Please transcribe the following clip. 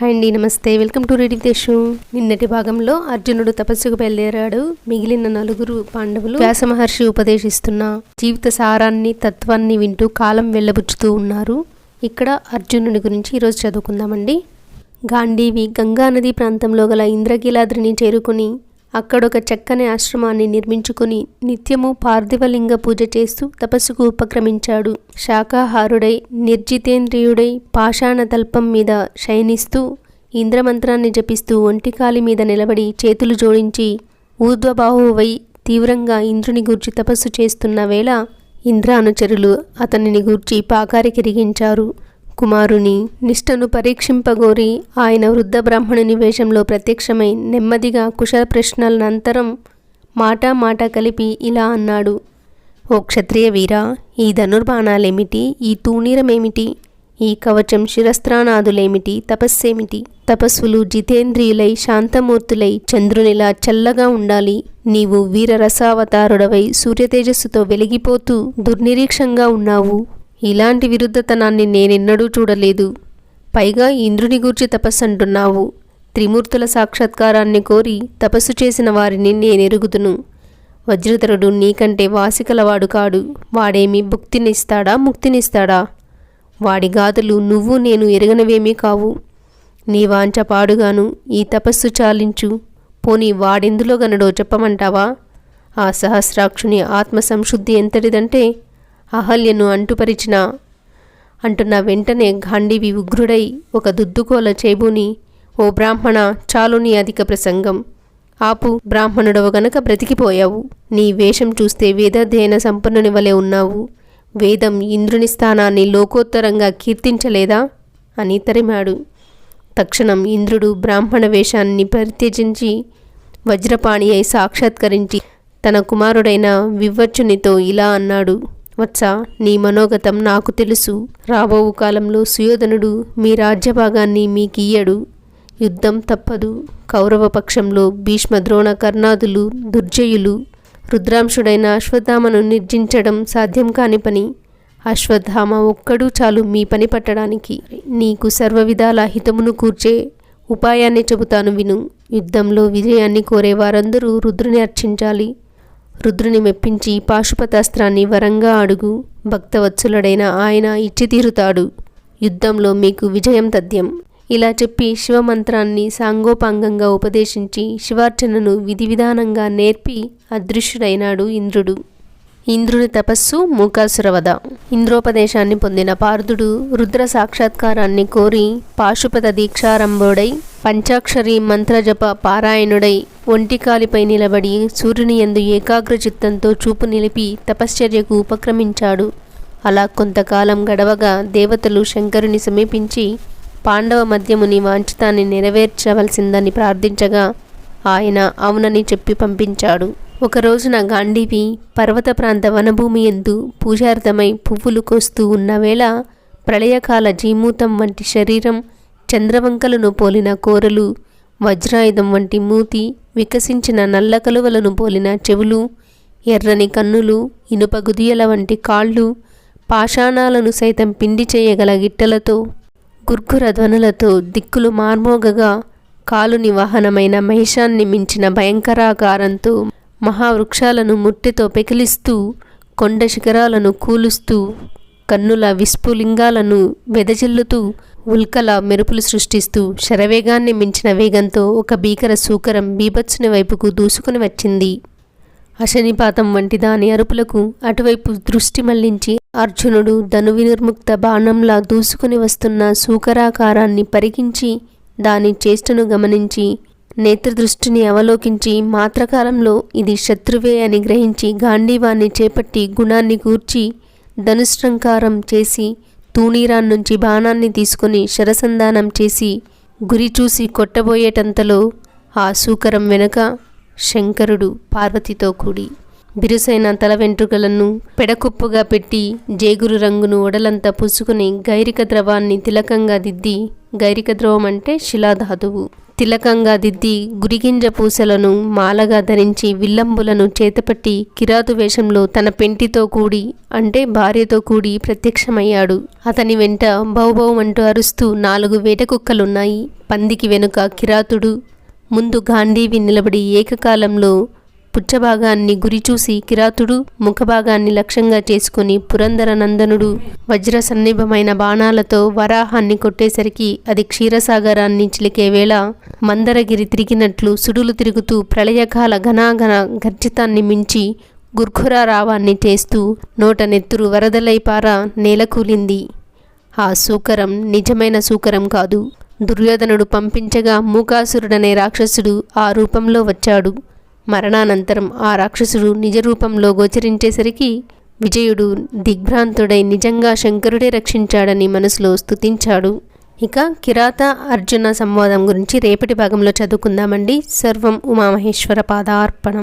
Hi అండి నమస్తే. Welcome to ready దేశం నిన్నటి భాగంలో అర్జునుడు తపస్సుకు బయలుదేరాడు. మిగిలిన నలుగురు పాండవులు వ్యాస మహర్షి ఉపదేశిస్తున్న జీవిత సారాన్ని తత్వాన్ని వింటూ కాలం వెళ్ళబుచ్చుతూ ఉన్నారు. ఇక్కడ అర్జునుడి గురించి ఈరోజు చదువుకుందామండి. గాంధీవి గంగానది ప్రాంతంలో గల ఇంద్రకీలాద్రిని చేరుకుని అక్కడొక చక్కని ఆశ్రమాన్ని నిర్మించుకుని నిత్యము పార్థివలింగ పూజ చేస్తూ తపస్సుకు ఉపక్రమించాడు. శాకాహారుడై నిర్జితేంద్రియుడై పాషాణ తల్పం మీద శయనిస్తూ ఇంద్రమంత్రాన్ని జపిస్తూ ఒంటికాలి మీద నిలబడి చేతులు జోడించి ఊర్ధ్వబాహువై తీవ్రంగా ఇంద్రుని గూర్చి తపస్సు చేస్తున్న వేళ ఇంద్రానుచరులు అతనిని గూర్చి పాకారికిరిగించారు కుమారుని నిష్టను పరీక్షింపగోరి ఆయన వృద్ధ బ్రాహ్మణుని వేషంలో ప్రత్యక్షమై నెమ్మదిగా కుశల ప్రశ్నలనంతరం మాటా మాట కలిపి ఇలా అన్నాడు. ఓ క్షత్రియ వీరా ఈ ధనుర్బాణాలేమిటి? ఈ తూణీరమేమిటి ఈ కవచం శిరస్త్రానాదులేమిటి తపస్సేమిటి? తపస్సులు జితేంద్రియులై శాంతమూర్తులై చంద్రునిలా చల్లగా ఉండాలి. నీవు వీరరసావతారుడవై సూర్యతేజస్సుతో వెలిగిపోతూ దుర్నిరీక్షంగా ఉన్నావు. ఇలాంటి విరుద్ధతనాన్ని నేనెన్నడూ చూడలేదు. పైగా ఇంద్రుని గూర్చి తపస్సు అంటున్నావు త్రిమూర్తుల సాక్షాత్కారాన్ని కోరి తపస్సు చేసిన వారిని నేనెరుగుదును. వజ్రధరుడు నీకంటే వాసికలవాడు కాడు. వాడేమి భుక్తినిస్తాడా ముక్తినిస్తాడా? వాడి గాథలు నువ్వు నేను ఎరగనవేమీ కావు. నీ వాంచ పాడుగాను ఈ తపస్సు చాలించు. పోనీ వాడెందులో గనడో చెప్పమంటావా? ఆ సహస్రాక్షుని ఆత్మ సంశుద్ధి ఎంతటిదంటే అహల్యను అంటుపరిచిన. అంటున్న వెంటనే గాంధీవి ఉగ్రుడై ఒక దుద్దుకోల చేబూని ఓ బ్రాహ్మణ చాలు నీ అధిక ప్రసంగం. ఆపు బ్రాహ్మణుడవ గనక బ్రతికిపోయావు. నీ వేషం చూస్తే వేదాధ్యయన సంపన్నుని వలె ఉన్నావు. వేదం ఇంద్రుని స్థానాన్ని లోకోత్తరంగా కీర్తించలేదా? అని తరిమాడు. తక్షణం ఇంద్రుడు బ్రాహ్మణ వేషాన్ని పరిత్యజించి వజ్రపాణి అయి సాక్షాత్కరించి తన కుమారుడైన వివ్వచ్చునితో ఇలా అన్నాడు. వత్స నీ మనోగతం నాకు తెలుసు. రాబోవు కాలంలో సుయోధనుడు మీ రాజ్యభాగాన్ని మీకియ్యడు. యుద్ధం తప్పదు. కౌరవ పక్షంలో భీష్మ ద్రోణ కర్ణాదులు దుర్జయులు రుద్రాంశుడైన అశ్వత్థామను నిర్జించడం సాధ్యం కాని పని. అశ్వత్థామ ఒక్కడూ చాలు మీ పని పట్టడానికి. నీకు సర్వవిధాల హితమును కూర్చే ఉపాయాన్ని చెబుతాను విను. యుద్ధంలో విజయాన్ని కోరే వారందరూ రుద్రుని అర్చించాలి. రుద్రుని మెప్పించి పాశుపతాస్త్రాన్ని వరంగా అడుగు. భక్తవత్సలుడైన ఆయన ఇచ్చి తీరుతాడు యుద్ధంలో మీకు విజయం తథ్యం. ఇలా చెప్పి శివమంత్రాన్ని సాంగోపాంగంగా ఉపదేశించి శివార్చనను విధి విధానంగా నేర్పి అదృశ్యుడైనాడు ఇంద్రుడు. ఇంద్రుని తపస్సు మూకాసురవద ఇంద్రోపదేశాన్ని పొందిన పార్థుడు రుద్ర సాక్షాత్కారాన్ని కోరి పాశుపత దీక్షారంభుడై పంచాక్షరి మంత్రజప పారాయణుడై ఒంటికాలిపై నిలబడి సూర్యుని ఎందు ఏకాగ్రచిత్తంతో చూపు నిలిపి తపశ్చర్యకు ఉపక్రమించాడు. అలా కొంతకాలం గడవగా దేవతలు శంకరుని సమీపించి పాండవ మద్యముని వాంఛితాన్ని నెరవేర్చవలసిందని ప్రార్థించగా ఆయన అవునని చెప్పి పంపించాడు. ఒక రోజున గాంధీవి పర్వత ప్రాంత వనభూమి ఎందు పూజార్థమై పువ్వులు కోస్తూ ఉన్న వేళ ప్రళయకాల జీమూతం వంటి శరీరం చంద్రవంకలను పోలిన కోరలు వజ్రాయుధం వంటి మూతి వికసించిన నల్ల కలువలను పోలిన చెవులు ఎర్రని కన్నులు ఇనుప గుదియల వంటి కాళ్ళు పాషాణాలను సైతం పిండి చేయగల గిట్టలతో గుర్గుర ధ్వనులతో దిక్కులు మార్మోగగా కాలుని వాహనమైన మహిషాన్ని మించిన భయంకరాకారంతో మహావృక్షాలను ముట్టెతో పెకిలిస్తూ కొండ శిఖరాలను కూలుస్తూ కన్నుల విస్ఫులింగాలను వెదజల్లుతూ ఉల్కల మెరుపులు సృష్టిస్తూ శరవేగాన్ని మించిన వేగంతో ఒక భీకర సూకరం బీభత్సుని వైపుకు దూసుకుని వచ్చింది. అశనిపాతం వంటి దాని అరుపులకు అటువైపు దృష్టి మళ్ళించి అర్జునుడు ధను వినిర్ముక్త బాణంలా దూసుకుని వస్తున్న సూకరాకారాన్ని పరికించి దాని చేష్టను గమనించి నేత్రదృష్టిని అవలోకించి మాత్రకాలంలో ఇది శత్రువే అని గ్రహించి గాంధీవాన్ని చేపట్టి గుణాన్ని కూర్చి ధనుష్ట్రంకారం చేసి తూణీరాన్ నుంచి బాణాన్ని తీసుకుని శరసంధానం చేసి గురి చూసి కొట్టబోయేటంతలో ఆ సూకరం వెనక శంకరుడు పార్వతితో కూడి బిరుసైన తల వెంట్రుకలను పెడకుప్పుగా పెట్టి జేగురు రంగును ఒడలంతా పుసుకుని గైరిక ద్రవాన్ని తిలకంగా దిద్ది గైరిక ద్రవం అంటే శిలాధాతువు. తిలకంగా దిద్ది గురిగింజ పూసలను మాలగా ధరించి విల్లంబులను చేతపట్టి కిరాతు వేషంలో తన పెంటితో కూడి అంటే భార్యతో కూడి ప్రత్యక్షమయ్యాడు. అతని వెంట బౌబౌమంటూ అరుస్తూ నాలుగు వేటకుక్కలున్నాయి. పందికి వెనుక కిరాతుడు ముందు గాంధీవి నిలబడి ఏకకాలంలో పుచ్చభాగాన్ని గురిచూసి కిరాతుడు ముఖభాగాన్ని లక్ష్యంగా చేసుకుని పురందర నందనుడు వజ్ర సన్నిభమైన బాణాలతో వరాహాన్ని కొట్టేసరికి అది క్షీరసాగరాన్ని చిలికే వేళ మందరగిరి తిరిగినట్లు సుడులు తిరుగుతూ ప్రళయకాల ఘనాఘన గర్జితాన్ని మించి గుర్ఖురా రావాన్ని చేస్తూ నోట నెత్తురు వరదలై పార నేలకూలింది ఆ సూకరం నిజమైన సూకరం కాదు. దుర్యోధనుడు పంపించగా మూకాసురుడనే రాక్షసుడు ఆ రూపంలో వచ్చాడు. మరణానంతరం ఆ రాక్షసుడు నిజ రూపంలో గోచరించేసరికి విజయుడు దిగ్భ్రాంతుడై నిజంగా శంకరుడే రక్షించాడని మనసులో స్తుతించాడు. ఇక కిరాత అర్జున సంవాదం గురించి రేపటి భాగంలో చదువుకుందామండి. సర్వం ఉమామహేశ్వర పాదార్పణం.